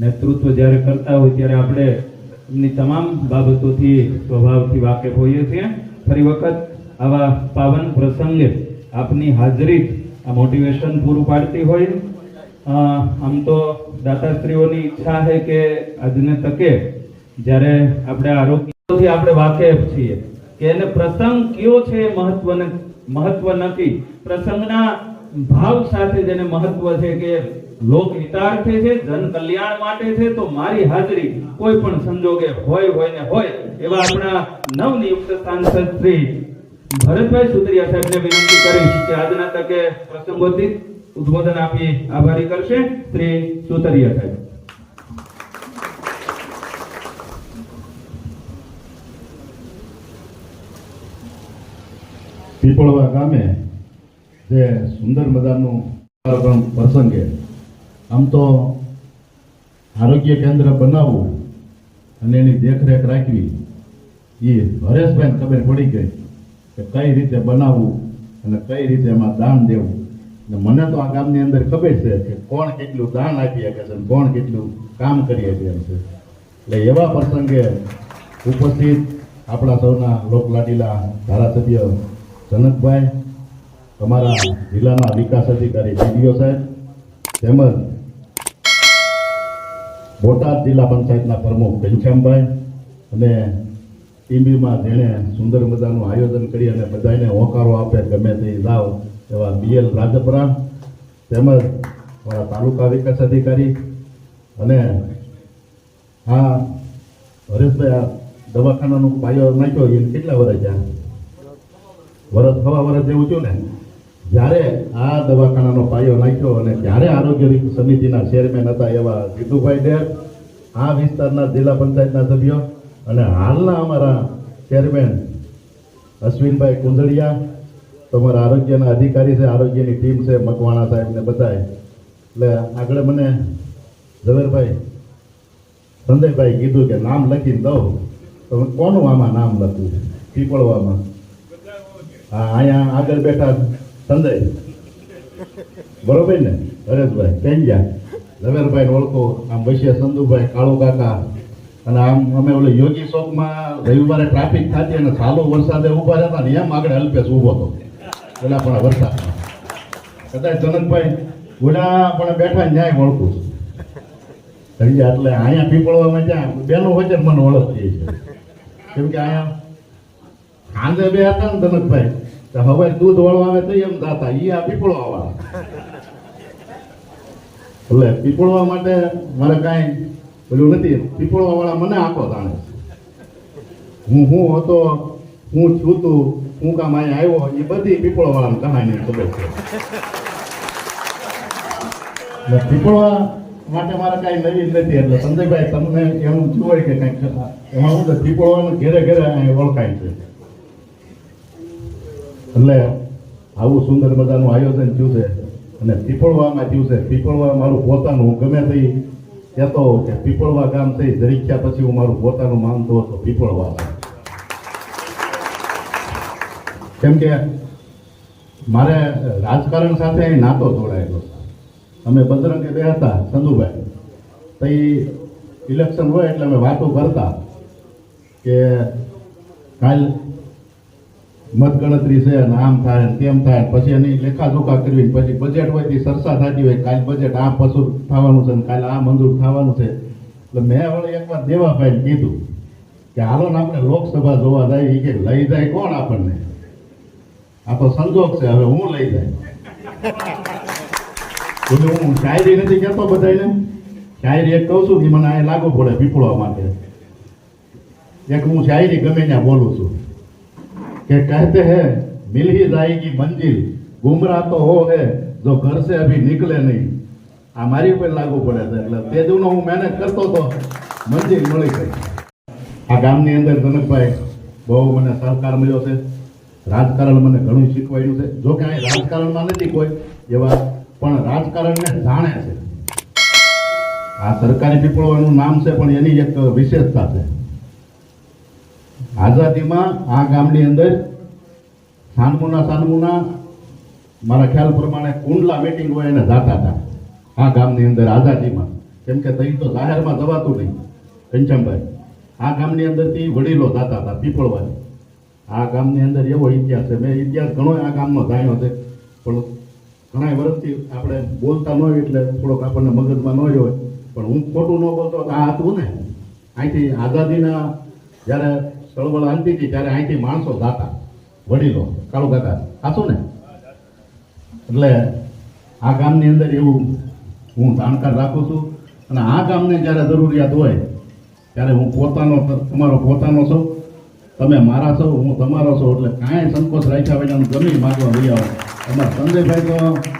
નેતૃત્વ જ્યારે કરતા હોય ત્યારે આપણે એમની તમામ બાબતોથી સ્વભાવથી વાકેફ હોઈએ છીએ. ફરી વખત આવા પાવન પ્રસંગે આપની હાજરી આ મોટિવેશન પૂરું પાડતી હોય. આમ તો દાતાશ્રીઓની ઈચ્છા છે કે આજને તકે જ્યારે આપણે આરોગ્યથી આપણે વાકેફ છીએ, કે એને પ્રસંગ કયો છે મહત્વ મહત્વ નથી. પ્રસંગના ભાવ સાથે જેને મહત્વ છે કે લોક હિતાર્થે છે, જન કલ્યાણ માટે છે, તો મારી હાજરી કોઈ પણ સંજોગે હોય હોય ને હોય, એવા આપણા નવનિયુક્ત સાંસદ શ્રી ભરતભાઈ સુત્રિયા સાહેબને વિનંતી કરીશ કે આજના તકે પ્રસંગોથી ઉદ્બોધન આપી આભારી કરશે. શ્રી સુતરિયા સાહેબ. પીપળવા ગામે જે સુંદર મજાનું કાર્યક્રમ પ્રસંગે આમ તો આરોગ્ય કેન્દ્ર બનાવવું અને એની દેખરેખ રાખવી એ હરેશભાઈને ખબર પડી ગઈ કે કઈ રીતે બનાવવું અને કઈ રીતે એમાં દાન દેવું. અને મને તો આ ગામની અંદર ખબર છે કે કોણ કેટલું દાન આપી શકે છે કોણ કેટલું કામ કરી શકે છે. એટલે એવા પ્રસંગે ઉપસ્થિત આપણા સૌના લોકલાડીલા ધારાસભ્ય જનકભાઈ તમારા જિલ્લાના વિકાસ અધિકારી ડીડીઓ સાહેબ તેમજ બોટાદ જિલ્લા પંચાયતના પ્રમુખ ઘનશ્યામભાઈ અને ટીંબીમાં જેણે સુંદર મજાનું આયોજન કરી અને બધાને હોકારો આપે ગમે તે જાઓ એવા બીએલ રાજપરા તેમજ અમારા તાલુકા વિકાસ અધિકારી અને આ હરેશભાઈ આ દવાખાનાનો પાયો નાખ્યો એ કેટલા વર્ષ થયા? વરસ થવા વરસ જેવું થયું ને? જ્યારે આ દવાખાનાનો પાયો નાખ્યો અને ત્યારે આરોગ્ય સમિતિના ચેરમેન હતા એવા જીતુભાઈ ડેર આ વિસ્તારના જિલ્લા પંચાયતના સભ્યો અને હાલના અમારા ચેરમેન અશ્વિનભાઈ કુંજળિયા, તમારા આરોગ્યના અધિકારી છે, આરોગ્યની ટીમ છે, મકવાણા સાહેબને બધાએ. એટલે આગળ મને ઝવેરભાઈ સંજયભાઈ કીધું કે નામ લખીને દઉં. તો મેં કોનું આમાં નામ લખવું પીપળવામાં. હા, અહીંયા આગળ બેઠા સંજય બરોબર ને? હરેશભાઈ પેંજા ઝવેરભાઈ ઓળખો. આમ વૈશ્ય સંધુભાઈ, કાળુ કાકા. અને આમ અમે ઓલે યોગી ચોકમાં રવિવારે ટ્રાફિક થતી અને સાલો વરસાદે ઊભા રહેતા ને એમ આગળ અલ્પેશ ઊભો હતો. પેલા પણ વરસાદ કદાચ જનકભાઈ ગુના પણ બેઠા ન્યાય ઓળખું છું. એટલે અહીંયા પીપળવામાં જ્યાં બેનો વચ્ચે મને ઓળખતી છે કેમ કે અહીંયા સાંજે બે હતા ને ધનકભાઈ તો હવે દૂધ વાળો આવે તો એમ દાતા એ આ પીપળવા વાળા. એટલે પીપળવા માટે મારે કાંઈ પેલું નથી, પીપળવા વાળા મને આખો જાણે હું હું હતો, હું છું તું, હું કામ અહીંયા આવ્યો એ બધી પીપળવા વાળાની કહાની ખબર છે. એટલે પીપળવા માટે મારે કાંઈ નવી નથી, એટલે સંજયભાઈ તમને એમ જોવાય કે કંઈક, એમાં હું તો પીપળવાનું ઘેરે ઘેરે અહીં ઓળખાય છે. એટલે આવું સુંદર મજાનું આયોજન થયું છે અને પીપળવામાં થયું છે. પીપળવા મારું પોતાનું ગમે તે કહેતો કે પીપળવા ગામ થઈ દરીખ્યા પછી હું મારું પોતાનું માનતો હતો, પીપળવા. કેમ કે મારે રાજકારણ સાથે અહીં નાતો જોડાયેલો અમે બજરંગે બે હતા સંધુભાઈ તો ઇલેક્શન હોય એટલે અમે વાતો કરતા કે કાલ મતગણતરી છે અને આમ થાય ને તેમ થાય. પછી એની લેખાજોખા કરવી પછી બજેટ હોય તે સરસા થતી હોય, કાલ બજેટ આ પસુર થવાનું છે ને કાલે આ મંજૂર થવાનું છે. એટલે મેં વળી એકવાર દેવાભાઈને કીધું કે હાલો ને આપણે લોકસભા જોવા જાય એ કે લઈ જાય કોણ આપણને? આ તો સંજોગ છે, હવે હું લઈ જાય. હું શાયરી નથી કહેતો બધાને શાયરી એક કહું છું કે મને અહીંયા લાગુ પડે પીપળવા માટે. એક હું શાયરી ગમે ત્યાં બોલું છું. કે કહેતે हैं मिल ही जाएगी मंजिल गुमराह तो हो है जो घर से अभी निकले नहीं આ મારી ઉપર લાગુ પડે છે એટલે તે દિવસનો હું મહેનત કરતો તો મંજિલ મળી ગઈ આ ગામની અંદર જનકભાઈ બહુ મને સહકાર મળ્યો છે રાજકારણ મને ઘણું શીખવાડ્યું છે જો કે અહીં રાજકારણમાં નથી કોઈ એવા પણ રાજકારણને જાણે છે આ સરકારી પીપળવાનું નામ છે પણ એની એક વિશેષતા છે આઝાદીમાં આ ગામની અંદર સાનમુના સાનમુના, મારા ખ્યાલ પ્રમાણે કુંડલા મીટિંગ હોય એને જાતા હતા. આ ગામની અંદર આઝાદીમાં. કેમ કે તઈ તો જાહેરમાં જવાતું નહીં. ઘનશ્યામભાઈ, આ ગામની અંદરથી વડીલો જાતા હતા પીપળવાની આ ગામની અંદર એવો ઇતિહાસ છે. મેં ઇતિહાસ ઘણો આ ગામનો જાણ્યો છે. પણ ઘણા વર્ષથી આપણે બોલતા ન હોય એટલે થોડોક આપણને મગજમાં ન હોય. પણ હું ખોટું ન બોલતો આ હતું ને. અહીંથી આઝાદીના જ્યારે ચળવળ હાલતી હતી ત્યારે અહીંથી માણસો જાતા, વડીલો કાળુ કાકા સાચું ને? એટલે આ ગામની અંદર એવું હું જાણકાર રાખું છું અને આ ગામને જ્યારે જરૂરિયાત હોય, ત્યારે હું પોતાનો, તમારો પોતાનો છું, તમે મારા છો, હું તમારો છું, એટલે કાંઈ સંકોચ રાખ્યા વિના ગમી માગવા લઈ આવો. અમારા સંજયભાઈ તો,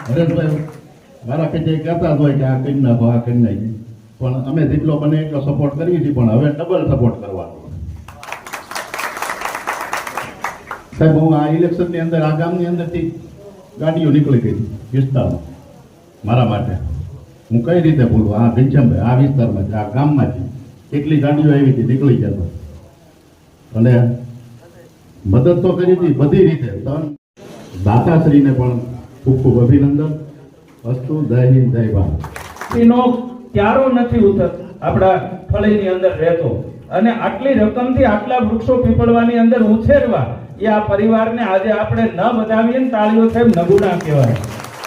હરેશભાઈ, મારા પેટે કહેતા જ હોય કે આ કરી નાખો, આ કરી નાખી. પણ અમે જેટલો બને એટલો સપોર્ટ કરીએ છીએ, પણ હવે ડબલ સપોર્ટ કરવાનો. સાહેબ, હું આ ઇલેક્શનની અંદર, આ ગામની અંદરથી ગાડીઓ નીકળી ગઈ વિસ્તારમાં, મારા માટે. હું કઈ રીતે બોલું? આ ઘનશ્યામભાઈ, આ વિસ્તારમાંથી આ ગામમાંથી કેટલી ગાડીઓ આવી હતી, નીકળી જતો અને મદદ તો કરી હતી બધી રીતે. ત્રણ દાતાશ્રીને પણ ખૂબ ખૂબ અભિનંદન. અસ્તુ, જય હિન્દ, જય ભારત. ક્યારો નથી ઉતર આપણા ફળીની અંદર રહેતો. અને આટલી રકમથી આટલા વૃક્ષો પીપળવાની અંદર ઉછેરવા એ આ પરિવારને આજે આપણે ન વધાવીએ ને તાળીઓ થાય નગુણા કહેવાય.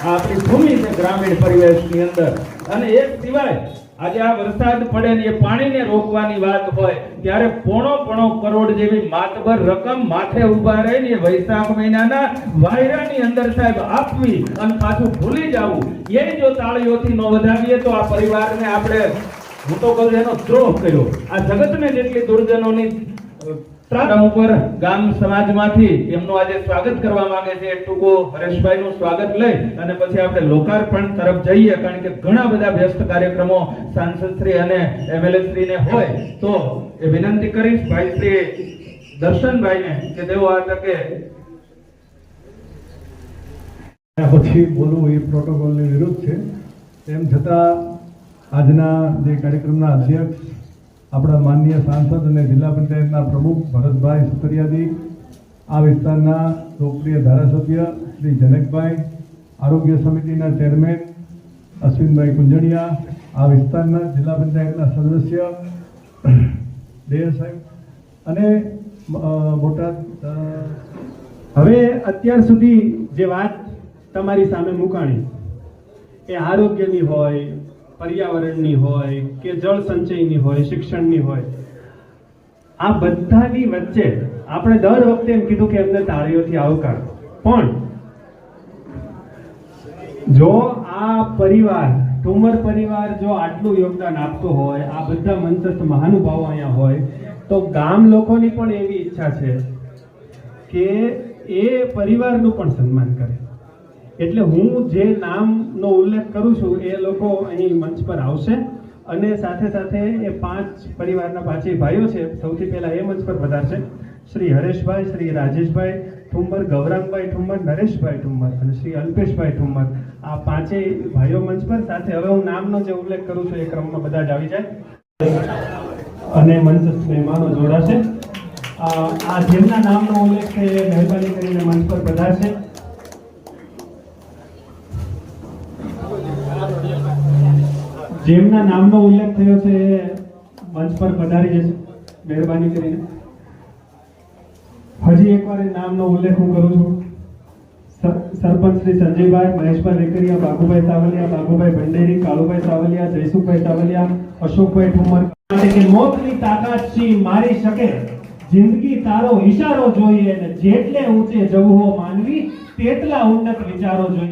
આ આપણી ભૂમિ છે ગ્રામીણ પરિવેશની અંદર. અને એક સિવાય આજે આ વરસાદ પડે ને એ પાણીને રોકવાની વાત હોય, ત્યારે પોણો પોણો કરોડ જેવી માતબર રકમ માથે ઊભા રહીને વૈશાખ મહિનાના વાયરાની અંદર સાહેબ આપવી અને પાછું ભૂલી જવું. એ જો તાળીઓથી ન વધાવીએ તો આ પરિવારને આપણે, હું તો કહું એનો દ્રોહ કર્યો. આ જગતને જેટલી દુર્જનોની પ્રારંભ ઉપર ગામ સમાજમાંથી એમનું આજે સ્વાગત કરવા માંગે છે. ટૂંકો હરેશભાઈનું સ્વાગત લઈ અને પછી આપણે લોકાર્પણ તરફ જઈએ, કારણ કે ઘણા બધા વ્યસ્ત કાર્યક્રમો સાંસદ શ્રી અને એમએલએ શ્રીને હોય, તો એ વિનંતી કરીશ ભાઈ શ્રી દર્શનભાઈને કે તેઓ આ તકે પછી બોલવું એ પ્રોટોકોલની વિરુદ્ધ છે. તેમ છતાં આજના જે કાર્યક્રમના અધ્યક્ષ આપણા માનનીય સાંસદ અને જિલ્લા પંચાયતના પ્રમુખ ભરતભાઈ સુતરિયાદી આ વિસ્તારના લોકપ્રિય ધારાસભ્ય શ્રી જનકભાઈ, આરોગ્ય સમિતિના ચેરમેન અશ્વિનભાઈ કુંજણિયા, આ વિસ્તારના જિલ્લા પંચાયતના સદસ્ય દેવ સાહેબ અને બોટાદ હવે અત્યાર સુધી જે વાત તમારી સામે મુકાણી, એ આરોગ્યની હોય પર્યાવરણની હોય કે જળ સંચયની હોય, શિક્ષણની હોય. આ બધાની વચ્ચે આપણે દર વખતે એમ કીધું કે એમને તાળીઓથી આવકાર. પણ જો આ પરિવાર ઠુમર પરિવાર જો આટલું યોગદાન આપતો હોય, આ બધા મંચસ્થ મહાનુભાવો અહીંયા હોય, તો ગામ લોકોની પણ એવી ઈચ્છા છે કે એ પરિવારનું પણ સન્માન કરે. એટલે હું જે નામનો ઉલ્લેખ કરું છું એ લોકો અહીં મંચ પર આવશે અને સાથે સાથે એ પાંચ પરિવારના પાંચેય ભાઈઓ છે, સૌથી પહેલા એ મંચ પર વધારશે. શ્રી હરેશભાઈ, શ્રી રાજેશભાઈ ઠુંબર ગૌરાંગભાઈ ઠુંબર નરેશભાઈ ઠુંબર અને શ્રી અલ્પેશભાઈ ઠુંબર આ પાંચેય ભાઈઓ મંચ પર. સાથે હવે હું નામનો જે ઉલ્લેખ કરું છું એ ક્રમમાં બધા જ આવી જાય. અને મંચ મહેમાનો જોડાશે. આ જેમના નામનો ઉલ્લેખ છે એ મહેરબાની કરીને મંચ પર પધારશે. જેમના નામનો ઉલ્લેખ થયો છે એ મંચ પર પધારી જશે, મહેરબાની કરીને. હજી એકવાર એ નામનો ઉલ્લેખ હું કરું છું. સરપંચ શ્રી સંજયભાઈ, મહેશભાઈ રેકરિયા બાબુભાઈ સાવલિયા, બાબુભાઈ ભંડેરી, કાળુભાઈ સાવલિયા, જયસુખભાઈ સાવલિયા, અશોકભાઈ ઠુમર કે મોતની તાકાત સિંહ મારી શકે? જિંદગી તારો ઈશારો જોઈએ ને જેટલે ઊંચે જવું હો માનવી, તેટલા ઉન્નત વિચારો જોઈએ.